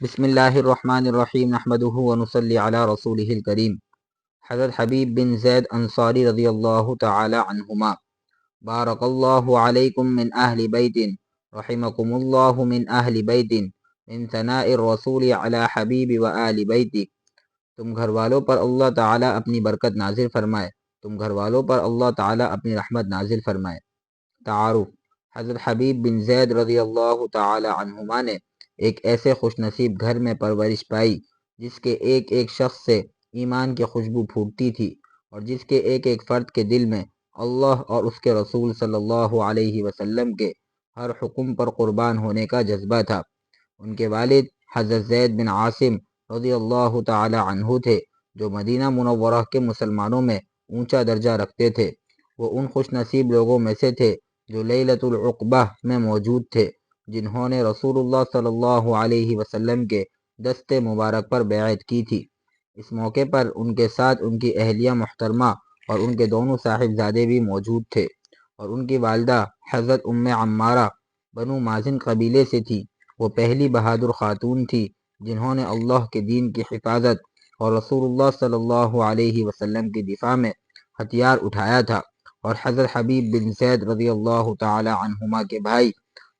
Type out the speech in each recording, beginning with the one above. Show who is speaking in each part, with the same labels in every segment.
Speaker 1: بسم الله الرحمن الرحيم نحمده ونصلي على رسوله الكريم حضرت حبيب بن زيد أنصاري رضي الله تعالى عنهما بارك الله عليكم من أهل بيت رحمكم الله من أهل بيت من ثناء الرسول على حبيب وآل بيت تم گھر والوں پر اللہ تعالی اپنی برکت نازل فرمائے تم گھر والوں پر اللہ تعالی اپنی رحمت نازل فرمائے تعارف حضرت حبيب بن زيد رضي الله تعالى عنهما نے ایک ایسے خوش نصیب گھر میں پرورش پائی، جس کے ایک ایک شخص سے ایمان کی خوشبو پھوٹتی تھی اور جس کے ایک ایک فرد کے دل میں اللہ اور اس کے رسول صلی اللہ علیہ وسلم کے ہر حکم پر قربان ہونے کا جذبہ تھا۔ ان کے والد حضرت زید بن عاصم رضی اللہ تعالی عنہ تھے، جو مدینہ منورہ کے مسلمانوں میں اونچا درجہ رکھتے تھے۔ وہ ان خوش نصیب لوگوں میں سے تھے جو لیلت العقبہ میں موجود تھے۔ جنہوں نے رسول اللہ صلی اللہ علیہ وسلم کے دست مبارک پر بیعت کی تھی۔ اس موقع پر ان کے ساتھ ان کی اہلیہ محترمہ اور ان کے دونوں صاحبزادے بھی موجود تھے اور ان کی والدہ حضرت ام عمارہ بنو مازن قبیلے سے تھی۔ وہ پہلی بہادر خاتون تھی جنہوں نے اللہ کے دین کی حفاظت اور رسول اللہ صلی اللہ علیہ وسلم کی دفاع میں ہتھیار اٹھایا تھا۔ اور حضرت حبیب بن زید رضی اللہ تعالی عنہما کے بھائی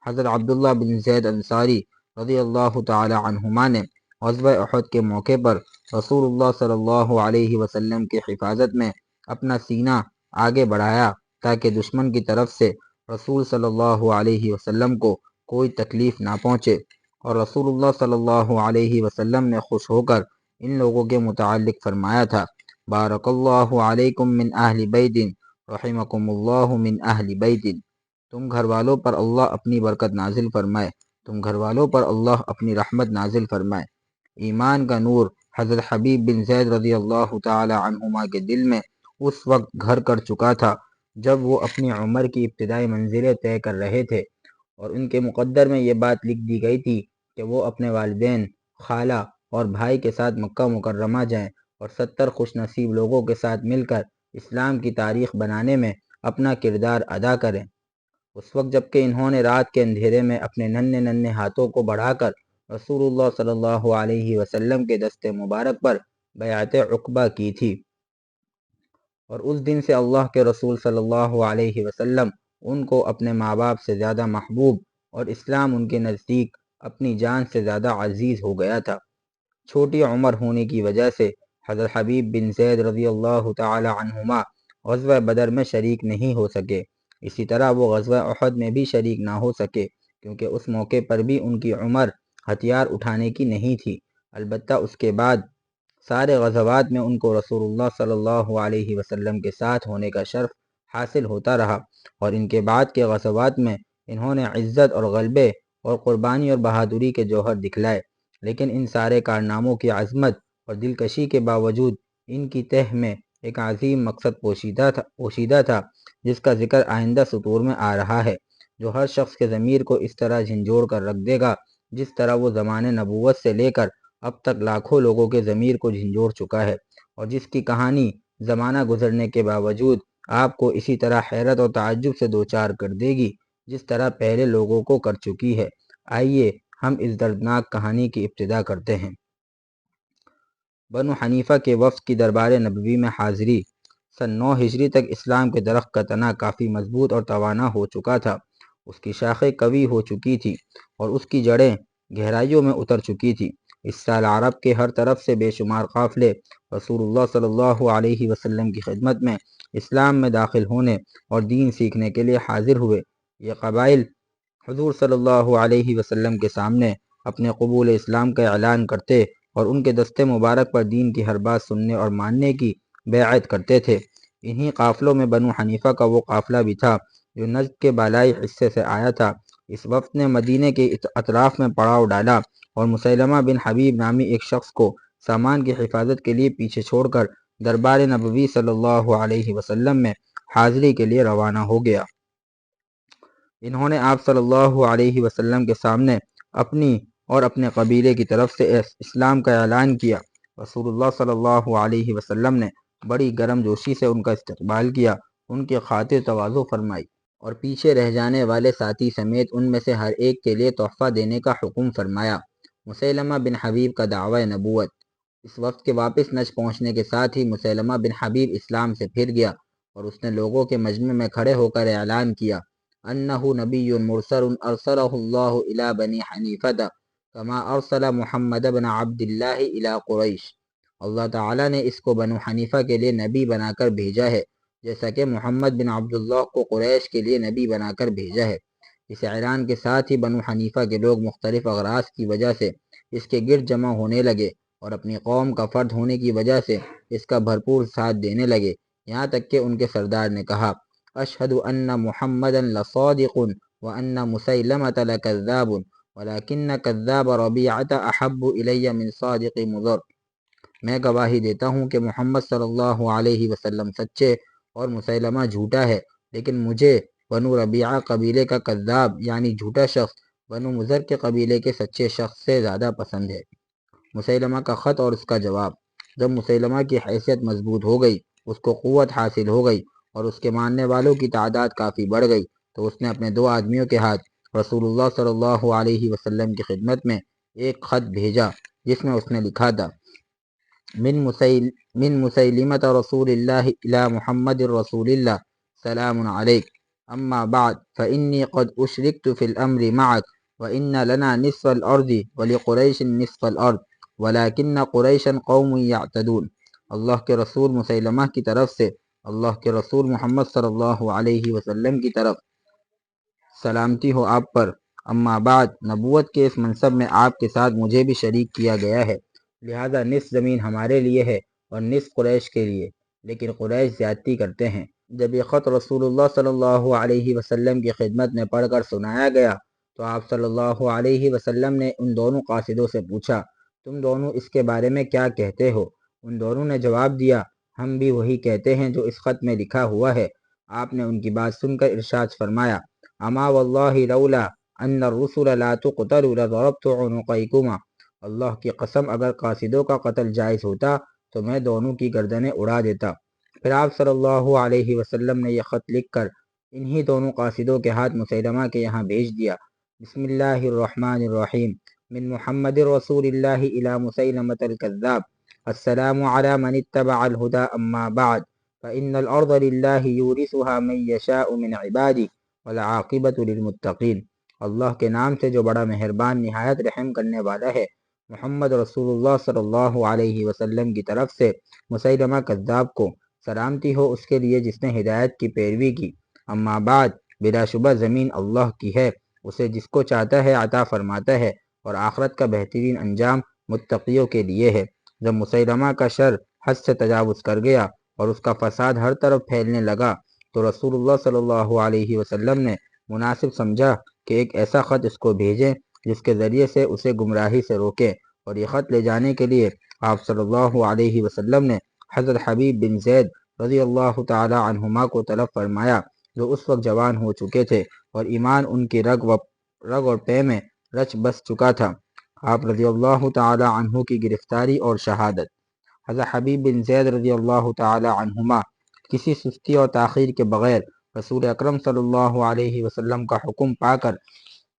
Speaker 1: حضرت عبداللہ بن زید انصاری رضی اللہ تعالی عنہما نے غزوہ احد کے موقع پر رسول اللہ صلی اللہ علیہ وسلم کی حفاظت میں اپنا سینہ آگے بڑھایا تاکہ دشمن کی طرف سے رسول صلی اللہ علیہ وسلم کو کوئی تکلیف نہ پہنچے اور رسول اللہ صلی اللہ علیہ وسلم نے خوش ہو کر ان لوگوں کے متعلق فرمایا تھا، بارک اللہ علیکم من اہل بیت رحمکم اللہ من اہل بیت تم گھر والوں پر اللہ اپنی برکت نازل فرمائے۔ تم گھر والوں پر اللہ اپنی رحمت نازل فرمائے۔ ایمان کا نور حضرت حبیب بن زید رضی اللہ تعالی عنہما کے دل میں اس وقت گھر کر چکا تھا جب وہ اپنی عمر کی ابتدائی منزلیں طے کر رہے تھے اور ان کے مقدر میں یہ بات لکھ دی گئی تھی کہ وہ اپنے والدین، خالہ اور بھائی کے ساتھ مکہ مکرمہ جائیں اور ستر خوش نصیب لوگوں کے ساتھ مل کر اسلام کی تاریخ بنانے میں اپنا کردار ادا کریں۔ اس وقت جبکہ انہوں نے رات کے اندھیرے میں اپنے ننے ننے ہاتھوں کو بڑھا کر رسول اللہ صلی اللہ علیہ وسلم کے دست مبارک پر بیعت عقبہ کی تھی۔ اور اس دن سے اللہ کے رسول صلی اللہ علیہ وسلم ان کو اپنے ماں باپ سے زیادہ محبوب اور اسلام ان کے نزدیک اپنی جان سے زیادہ عزیز ہو گیا تھا۔ چھوٹی عمر ہونے کی وجہ سے حضرت حبیب بن زید رضی اللہ تعالی عنہما غزوہ بدر میں شریک نہیں ہو سکے۔ اسی طرح وہ غزوہ احد میں بھی شریک نہ ہو سکے، کیونکہ اس موقع پر بھی ان کی عمر ہتھیار اٹھانے کی نہیں تھی۔ البتہ اس کے بعد سارے غزوات میں ان کو رسول اللہ صلی اللہ علیہ وسلم کے ساتھ ہونے کا شرف حاصل ہوتا رہا۔ اور ان کے بعد کے غزوات میں انہوں نے عزت اور غلبے اور قربانی اور بہادری کے جوہر دکھلائے۔ لیکن ان سارے کارناموں کی عظمت اور دلکشی کے باوجود ان کی تہ میں ایک عظیم مقصد پوشیدہ تھا پوشیدہ تھا۔ جس کا ذکر آئندہ سطور میں آ رہا ہے، جو ہر شخص کے ضمیر کو اس طرح جھنجھوڑ کر رکھ دے گا، جس طرح وہ زمان نبوت سے لے کر اب تک لاکھوں لوگوں کے ضمیر کو جھنجھوڑ چکا ہے۔ اور جس کی کہانی زمانہ گزرنے کے باوجود آپ کو اسی طرح حیرت اور تعجب سے دوچار کر دے گی، جس طرح پہلے لوگوں کو کر چکی ہے۔ آئیے ہم اس دردناک کہانی کی ابتدا کرتے ہیں۔ بنو حنیفہ کے وفد کی دربار نبوی میں حاضری سن نو ہجری تک اسلام کے درخت کا تنا کافی مضبوط اور توانا ہو چکا تھا۔ اس کی شاخیں قوی ہو چکی تھی اور اس کی جڑیں گہرائیوں میں اتر چکی تھی اس سال عرب کے ہر طرف سے بے شمار قافلے رسول اللہ صلی اللہ علیہ وسلم کی خدمت میں اسلام میں داخل ہونے اور دین سیکھنے کے لیے حاضر ہوئے۔ یہ قبائل حضور صلی اللہ علیہ وسلم کے سامنے اپنے قبول اسلام کا اعلان کرتے اور ان کے دستے مبارک پر دین کی ہر بات سننے اور ماننے کی بیعت کرتے تھے۔ انہی قافلوں میں بنو حنیفہ کا وہ قافلہ بھی تھا جو نجد کے بالائی حصے سے آیا تھا۔ اس وقت نے مدینہ کے اطراف میں پڑاؤ ڈالا اور مسلمہ بن حبیب نامی ایک شخص کو سامان کی حفاظت کے لیے پیچھے چھوڑ کر دربار نبوی صلی اللہ علیہ وسلم میں حاضری کے لیے روانہ ہو گیا۔ انہوں نے آپ صلی اللہ علیہ وسلم کے سامنے اپنی اور اپنے قبیلے کی طرف سے اسلام کا اعلان کیا۔ رسول اللہ صلی اللہ علیہ وسلم نے بڑی گرم جوشی سے ان کا استقبال کیا، ان کی خاطر توازو فرمائی اور پیچھے رہ جانے والے ساتھی سمیت ان میں سے ہر ایک کے لیے تحفہ دینے کا حکم فرمایا۔ مسلمہ بن حبیب کا دعوی نبوت۔ اس وقت کے واپس نج پہنچنے کے ساتھ ہی مسلمہ بن حبیب اسلام سے پھر گیا اور اس نے لوگوں کے مجمع میں کھڑے ہو کر اعلان کیا۔ انہو نبی مرسل ارسلہ اللہ الى بنی حنیفت کما ارسل محمد بن عبداللہ الى قریش۔ اللہ تعالیٰ نے اس کو بنو حنیفہ کے لیے نبی بنا کر بھیجا ہے، جیسا کہ محمد بن عبداللہ کو قریش کے لیے نبی بنا کر بھیجا ہے۔ اس اعلان کے ساتھ ہی بنو حنیفہ کے لوگ مختلف اغراض کی وجہ سے اس کے گرد جمع ہونے لگے اور اپنی قوم کا فرد ہونے کی وجہ سے اس کا بھرپور ساتھ دینے لگے۔ یہاں تک کہ ان کے سردار نے کہا اشہد ان محمد لصادق و ان مسلمت لکذاب ولیکن کذاب ربیعت احب الی من صادق مضر. میں گواہی دیتا ہوں کہ محمد صلی اللہ علیہ وسلم سچے اور مسلمہ جھوٹا ہے، لیکن مجھے بنو ربیعہ قبیلے کا کذاب یعنی جھوٹا شخص، بنو مضر کے قبیلے کے سچے شخص سے زیادہ پسند ہے۔ مسلمہ کا خط اور اس کا جواب۔ جب مسلمہ کی حیثیت مضبوط ہو گئی، اس کو قوت حاصل ہو گئی اور اس کے ماننے والوں کی تعداد کافی بڑھ گئی، تو اس نے اپنے دو آدمیوں کے ہاتھ رسول اللہ صلی اللہ علیہ وسلم کی خدمت میں ایک خط بھیجا، جس میں اس نے لکھا تھا۔ من مسیل من مسلمت رسول اللہ الى محمد رسول اللہ سلام علیک اما بعد فانی قد اشرکت فی الامر معک وان لنا نصف الارض ولقریش نصف الارض ولیکن قریشا قوم یعتدون اللہ کے رسول مسلمہ کی طرف سے اللہ کے رسول محمد صلی اللہ علیہ وسلم کی طرف سلامتی ہو آپ پر. اما بعد، نبوت کے اس منصب میں آپ کے ساتھ مجھے بھی شریک کیا گیا ہے۔ لہذا نصف زمین ہمارے لیے ہے اور نصف قریش کے لیے۔ لیکن قریش زیادتی کرتے ہیں۔ جب یہ خط رسول اللہ صلی اللہ علیہ وسلم کی خدمت میں پڑھ کر سنایا گیا، تو آپ صلی اللہ علیہ وسلم نے ان دونوں قاصدوں سے پوچھا، تم دونوں اس کے بارے میں کیا کہتے ہو؟ ان دونوں نے جواب دیا، ہم بھی وہی کہتے ہیں جو اس خط میں لکھا ہوا ہے۔ آپ نے ان کی بات سن کر ارشاد فرمایا، اما واللہ لولا ان الرسل لا تقتل لضربت عنقیکما۔ اللہ کی قسم اگر قاصدوں کا قتل جائز ہوتا تو میں دونوں کی گردنیں اڑا دیتا۔ پھر آپ صلی اللہ علیہ وسلم نے یہ خط لکھ کر انہی دونوں قاصدوں کے ہاتھ مسلمہ کے یہاں بھیج دیا۔ بسم اللہ الرحمن الرحیم۔ من محمد رسول اللہ الى مسلمت الكذاب السلام على من اتبع الهدى اما بعد۔ فإن الأرض لله يورثها من يشاء من عباده والعاقبة للمتقين اللہ کے نام سے جو بڑا مہربان، نہایت رحم کرنے والا ہے۔ محمد رسول اللہ صلی اللہ علیہ وسلم کی طرف سے مسلمہ کذاب کو سلامتی ہو اس کے لیے جس نے ہدایت کی پیروی کی۔ اما بعد، بلا شبہ زمین اللہ کی ہے، اسے جس کو چاہتا ہے عطا فرماتا ہے اور آخرت کا بہترین انجام متقیوں کے لیے ہے۔ جب مسلمہ کا شر حد سے تجاوز کر گیا اور اس کا فساد ہر طرف پھیلنے لگا، تو رسول اللہ صلی اللہ علیہ وسلم نے مناسب سمجھا کہ ایک ایسا خط اس کو بھیجیں جس کے ذریعے سے اسے گمراہی سے روکے اور یہ خط لے جانے کے لیے آپ صلی اللہ علیہ وسلم نے حضرت حبیب بن زید رضی اللہ تعالی عنہما کو طلب فرمایا، جو اس وقت جوان ہو چکے تھے اور ایمان ان کی رگ و رگ اور پے میں رچ بس چکا تھا۔ آپ رضی اللہ تعالی عنہ کی گرفتاری اور شہادت۔ حضرت حبیب بن زید رضی اللہ تعالی عنہما کسی سستی اور تاخیر کے بغیر رسول اکرم صلی اللہ علیہ وسلم کا حکم پا کر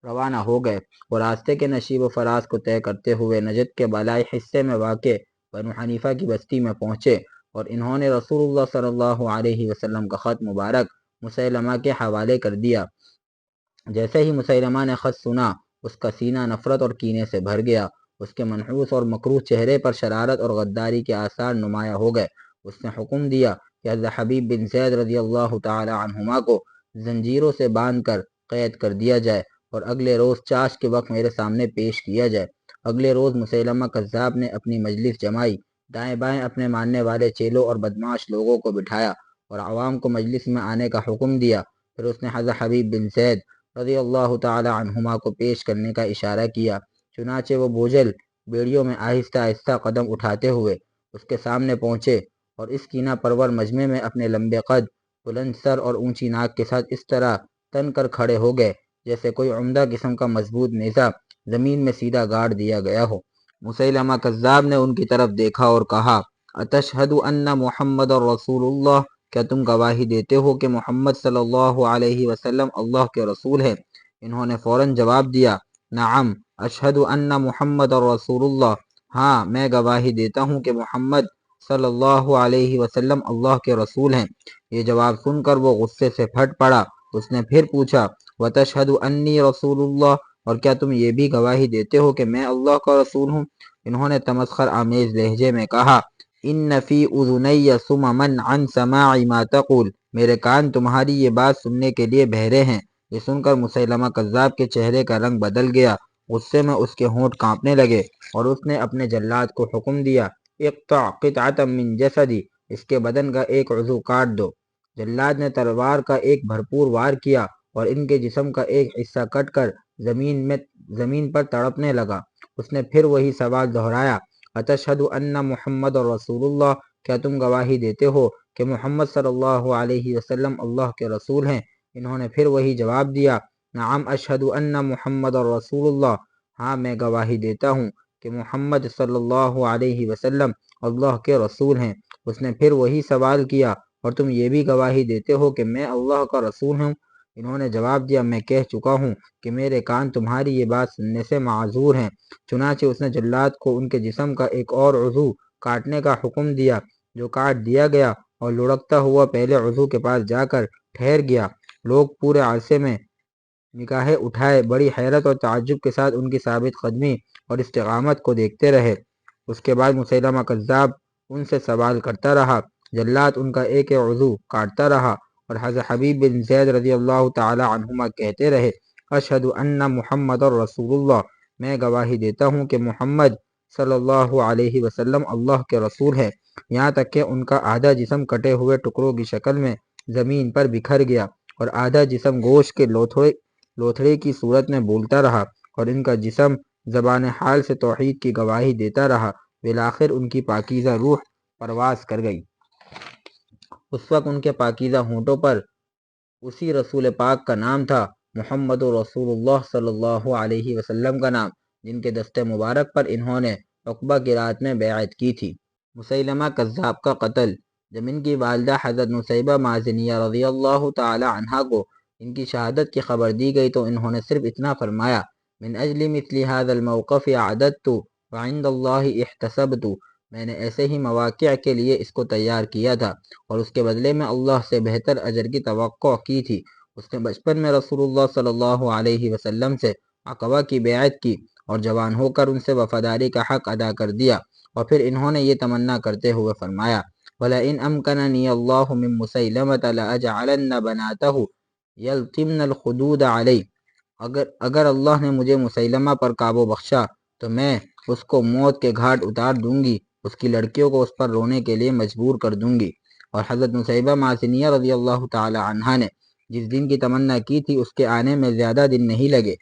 Speaker 1: روانہ ہو گئے اور راستے کے نشیب و فراز کو طے کرتے ہوئے نجد کے بالائی حصے میں واقع بنو حنیفہ کی بستی میں پہنچے اور انہوں نے رسول اللہ صلی اللہ علیہ وسلم کا خط مبارک مسلمہ کے حوالے کر دیا۔ جیسے ہی مسلمہ نے خط سنا، اس کا سینہ نفرت اور کینے سے بھر گیا۔ اس کے منحوس اور مکروح چہرے پر شرارت اور غداری کے آثار نمایاں ہو گئے۔ اس نے حکم دیا کہ حضرت حبیب بن زید رضی اللہ تعالی عنہما کو زنجیروں سے باندھ کر قید کر دیا جائے۔ اور اگلے روز چاش کے وقت میرے سامنے پیش کیا جائے۔ اگلے روز مسلمہ قذاب نے اپنی مجلس جمائی۔ دائیں بائیں اپنے ماننے والے چیلوں اور بدماش لوگوں کو بٹھایا اور عوام کو مجلس میں آنے کا حکم دیا۔ پھر اس نے حضرت حبیب بن زید رضی اللہ تعالی عنہما کو پیش کرنے کا اشارہ کیا۔ چنانچہ وہ بوجھل بیڑیوں میں آہستہ آہستہ قدم اٹھاتے ہوئے اس کے سامنے پہنچے اور اس کینہ پرور مجمع میں اپنے لمبے قد، بلند سر اور اونچی ناک کے ساتھ اس طرح تن کر کھڑے ہو گئے۔ جیسے کوئی عمدہ قسم کا مضبوط نیزہ زمین میں سیدھا گاڑ دیا گیا ہو۔ مسلمہ کذاب نے ان کی طرف دیکھا اور کہا اتشہد ان محمد رسول اللہ؟ کیا تم گواہی دیتے ہو کہ محمد صلی اللہ علیہ وسلم اللہ کے رسول ہے انہوں نے فوراً جواب دیا، نعم اشہد ان محمد اور رسول اللہ۔ ہاں میں گواہی دیتا ہوں کہ محمد صلی اللہ علیہ وسلم اللہ کے رسول ہیں۔ یہ جواب سن کر وہ غصے سے پھٹ پڑا۔ اس نے پھر پوچھا وتشہد انی رسول اللہ اور کیا تم یہ بھی گواہی دیتے ہو کہ میں اللہ کا رسول ہوں؟ انہوں نے تمسخر آمیز لہجے میں کہا، ان نفی اذنی سممن عن سماع ما تقول. میرے کان تمہاری یہ بات سننے کے لیے بہرے ہیں۔ یہ سن کر مسلمہ کذاب کے چہرے کا رنگ بدل گیا۔ غصے میں اس کے ہونٹ کانپنے لگے اور اس نے اپنے جلاد کو حکم دیا، اقطع قطعتا من جسدی، اس کے بدن کا ایک عضو کاٹ دو۔ جلاد نے تلوار کا ایک بھرپور وار کیا۔ اور ان کے جسم کا ایک حصہ کٹ کر زمین میں زمین پر تڑپنے لگا۔ اس نے پھر وہی سوال دہرایا اتشہد ان محمد اور رسول اللہ؟ کیا تم گواہی دیتے ہو کہ محمد صلی اللہ علیہ وسلم اللہ کے رسول ہیں؟ انہوں نے پھر وہی جواب دیا، نعم اشہد ان محمد اور رسول اللہ۔ ہاں میں گواہی دیتا ہوں کہ محمد صلی اللہ علیہ وسلم اللہ کے رسول ہیں۔ اس نے پھر وہی سوال کیا، اور تم یہ بھی گواہی دیتے ہو کہ میں اللہ کا رسول ہوں؟ انہوں نے جواب دیا، میں کہہ چکا ہوں کہ میرے کان تمہاری یہ بات سننے سے معذور ہیں، چنانچہ اس نے جلات کو ان کے جسم کا ایک اور عضو کاٹنے کا حکم دیا، جو کاٹ دیا گیا اور لڑکتا ہوا پہلے عضو کے پاس جا کر ٹھہر گیا۔ لوگ پورے عرصے میں نکاحیں اٹھائے، بڑی حیرت اور تعجب کے ساتھ ان کی ثابت قدمی اور استقامت کو دیکھتے رہے۔ اس کے بعد مسلمہ کذاب ان سے سوال کرتا رہا جلات ان کا ایک عضو کاٹتا رہا۔ اور حضرت حبیب بن زید رضی اللہ تعالی عنہما کہتے رہے، اشہد ان محمد اور رسول اللہ میں گواہی دیتا ہوں کہ محمد صلی اللہ علیہ وسلم اللہ کے رسول ہے یہاں تک کہ ان کا آدھا جسم کٹے ہوئے ٹکڑوں کی شکل میں زمین پر بکھر گیا اور آدھا جسم گوشت کے لوتھڑے لوتھڑے کی صورت میں بولتا رہا اور ان کا جسم زبان حال سے توحید کی گواہی دیتا رہا۔ بالآخر ان کی پاکیزہ روح پرواز کر گئی۔ اس وقت ان کے پاکیزہ ہونٹوں پر اسی رسول پاک کا نام تھا، محمد رسول اللہ صلی اللہ علیہ وسلم کا نام، جن کے دست مبارک پر انہوں نے عقبہ کی رات میں بیعت کی تھی۔ مسلمہ کذاب کا قتل جب ان کی والدہ حضرت نصیبہ معذنیہ رضی اللہ تعالی عنہ کو ان کی شہادت کی خبر دی گئی تو انہوں نے صرف اتنا فرمایا، من اجل مثل هذا الموقف عددت وعند اللہ احتسبت میں نے ایسے ہی مواقع کے لیے اس کو تیار کیا تھا اور اس کے بدلے میں اللہ سے بہتر اجر کی توقع کی تھی۔ اس نے بچپن میں رسول اللہ صلی اللہ علیہ وسلم سے عقبہ کی بیعت کی اور جوان ہو کر ان سے وفاداری کا حق ادا کر دیا اور پھر انہوں نے یہ تمنا کرتے ہوئے فرمایا، وَلَئِنْ أَمْكَنَنِيَ اللَّهُ مِن مُسَيْلَمَةَ لَأَجْعَلَنَّ بَنَاتَهُ يَلْتِمْنَ الْخُدُودَ عَلَيْهِ اگر اگر اللہ نے مجھے مسلمہ پر قابو بخشا تو میں اس کو موت کے گھاٹ اتار دوں گی۔ اس کی لڑکیوں کو اس پر رونے کے لیے مجبور کر دوں گی۔ اور حضرت نصیبہ معصنیہ رضی اللہ تعالی عنہ نے جس دن کی تمنا کی تھی، اس کے آنے میں زیادہ دن نہیں لگے۔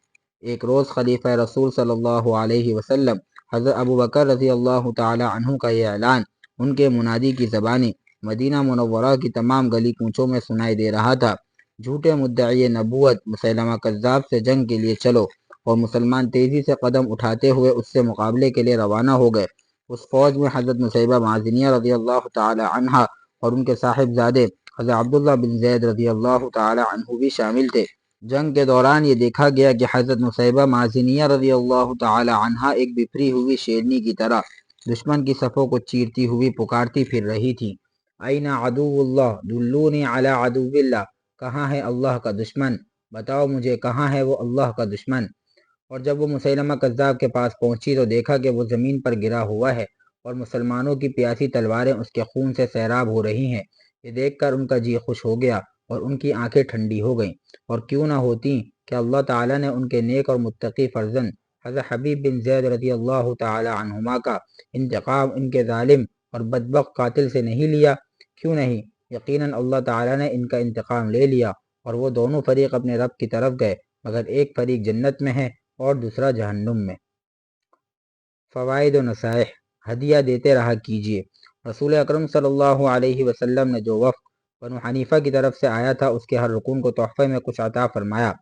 Speaker 1: ایک روز خلیفہ رسول صلی اللہ علیہ وسلم حضرت ابو بکر رضی اللہ تعالی عنہ کا یہ اعلان ان کے منادی کی زبانی مدینہ منورہ کی تمام گلی کونچوں میں سنائی دے رہا تھا۔ جھوٹے مدعی نبوت مسلمہ کذاب سے جنگ کے لیے چلو اور مسلمان تیزی سے قدم اٹھاتے ہوئے اس سے مقابلے کے لیے روانہ ہو گئے۔ اس فوج میں حضرت نصیبہ معذنیہ رضی اللہ تعالی عنہ اور ان کے صاحب زادے حضرت عبداللہ بن زید رضی اللہ تعالی عنہ بھی شامل تھے۔ جنگ کے دوران یہ دیکھا گیا کہ حضرت نصیبہ معذنیہ رضی اللہ تعالی عنہ ایک بفری ہوئی شیرنی کی طرح دشمن کی صفوں کو چیرتی ہوئی پکارتی پھر رہی تھی۔ این عدو اللہ، دلونی علی عدو اللہ، کہاں ہے اللہ کا دشمن؟ بتاؤ مجھے کہاں ہے وہ اللہ کا دشمن؟ اور جب وہ مسلمہ کذاب کے پاس پہنچی تو دیکھا کہ وہ زمین پر گرا ہوا ہے اور مسلمانوں کی پیاسی تلواریں اس کے خون سے سیراب ہو رہی ہیں۔ یہ دیکھ کر ان کا جی خوش ہو گیا اور ان کی آنکھیں ٹھنڈی ہو گئیں۔ اور کیوں نہ ہوتی کہ اللہ تعالیٰ نے ان کے نیک اور متقی فرزن حضرت حبیب بن زید رضی اللہ تعالی عنہما کا انتقام ان کے ظالم اور بدبخ قاتل سے نہیں لیا۔ کیوں نہیں؟ یقیناً اللہ تعالیٰ نے ان کا انتقام لے لیا اور وہ دونوں فریق اپنے رب کی طرف گئے، مگر ایک فریق جنت میں ہے۔ اور دوسرا جہنم میں۔ فوائد و نصائح۔ ہدیہ دیتے رہا کیجیے رسول اکرم صلی اللہ علیہ وسلم نے جو وقت بنو حنیفہ کی طرف سے آیا تھا، اس کے ہر رکن کو تحفے میں کچھ عطا فرمایا۔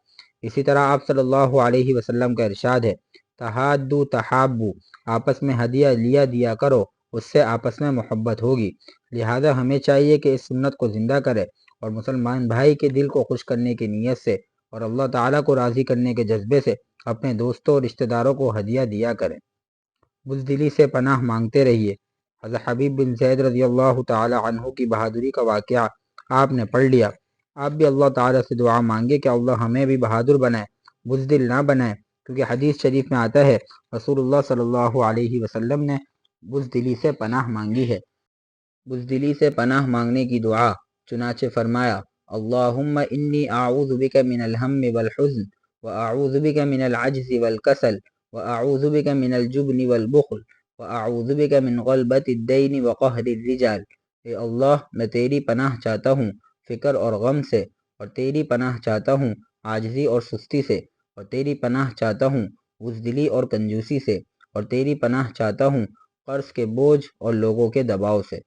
Speaker 1: اسی طرح آپ صلی اللہ علیہ وسلم کا ارشاد ہے تحادو تحابو۔ آپس میں ہدیہ لیا دیا کرو، اس سے آپس میں محبت ہوگی۔ لہذا ہمیں چاہیے کہ اس سنت کو زندہ کرے اور مسلمان بھائی کے دل کو خوش کرنے کی نیت سے اور اللہ تعالیٰ کو راضی کرنے کے جذبے سے اپنے دوستوں اور رشتہ داروں کو ہدیہ دیا کریں۔ بزدلی سے پناہ مانگتے رہیے۔ حضرت حبیب بن زید رضی اللہ تعالی عنہ کی بہادری کا واقعہ آپ نے پڑھ لیا۔ آپ بھی اللہ تعالیٰ سے دعا مانگے کہ اللہ ہمیں بھی بہادر بنائے، بزدل نہ بنائے۔ کیونکہ حدیث شریف میں آتا ہے رسول اللہ صلی اللہ علیہ وسلم نے بزدلی سے پناہ مانگی ہے۔ بزدلی سے پناہ مانگنے کی دعا چنانچہ فرمایا، اللہم انی اعوذ بک من الہم والحزن واعوذ بک من العجز والکسل واعوذ بک من الجبن والبخل واعوذ بک من غلبت الدین وقہر الرجال. اے اللہ، میں تیری پناہ چاہتا ہوں فکر اور غم سے، اور تیری پناہ چاہتا ہوں عاجزی اور سستی سے، اور تیری پناہ چاہتا ہوں بزدلی اور کنجوسی سے، اور تیری پناہ چاہتا ہوں قرض کے بوجھ اور لوگوں کے دباؤ سے۔